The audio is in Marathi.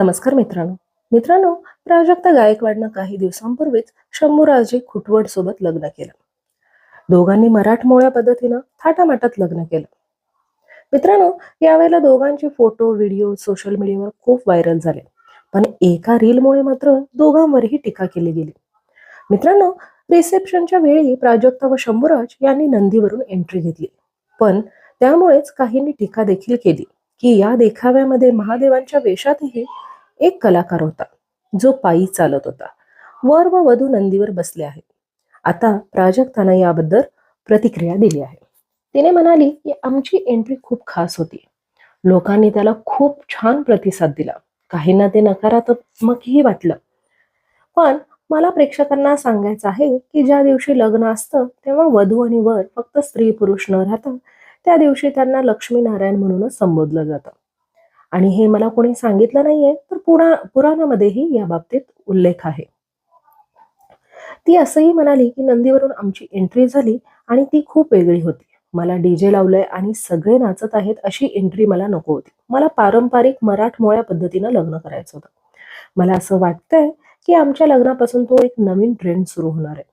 नमस्कार मित्रांनो. मित्रांनो प्राजक्ता गायकवाडनं काही दिवसांपूर्वीच शंभूराजे खुटवड सोबत लग्न केलं. दोघांनी मराठमोळ्या पद्धतीनं थाटामाटात लग्न केलं. मित्रांनो यावेळेला दोघांचे फोटो व्हिडिओ सोशल मीडियावर खूप व्हायरल झाले. पण एका रीलमुळे मात्र दोघांवरही टीका केली गेली. मित्रांनो रिसेप्शनच्या वेळी प्राजक्ता व शंभूराज यांनी नंदीवरून एंट्री घेतली. पण त्यामुळेच काहींनी टीका देखील केली की या देखाव्यामध्ये महादेवांच्या वेशातही एक कलाकार होता जो पायी चालत होता. वर व वधू नंदीवर बसले आहेत. आता प्राजक्तानं याबद्दल प्रतिक्रिया दिली आहे. तिने म्हणाली की आमची एंट्री खूप खास होती. लोकांनी त्याला खूप छान प्रतिसाद दिला. काहींना ते नकारात्मकही वाटलं. पण मला प्रेक्षकांना सांगायचं आहे की ज्या दिवशी लग्न असतं तेव्हा वधू आणि वर फक्त स्त्री पुरुष न राहता त्या दिवशी त्यांना लक्ष्मीनारायण म्हणूनच संबोधलं जातं. आणि हे मला कोणी सांगितलं नाहीये तर पुरा पुराणामध्येही या बाबतीत उल्लेख आहे. ती असंही म्हणाली की नंदीवरून आमची एंट्री झाली आणि ती खूप वेगळी होती. मला डीजे लावलंय आणि सगळे नाचत आहेत अशी एंट्री मला नको होती. मला पारंपरिक मराठमोळ्या पद्धतीनं लग्न करायचं होतं. मला असं वाटतंय की आमच्या लग्नापासून तो एक नवीन ट्रेंड सुरू होणार आहे.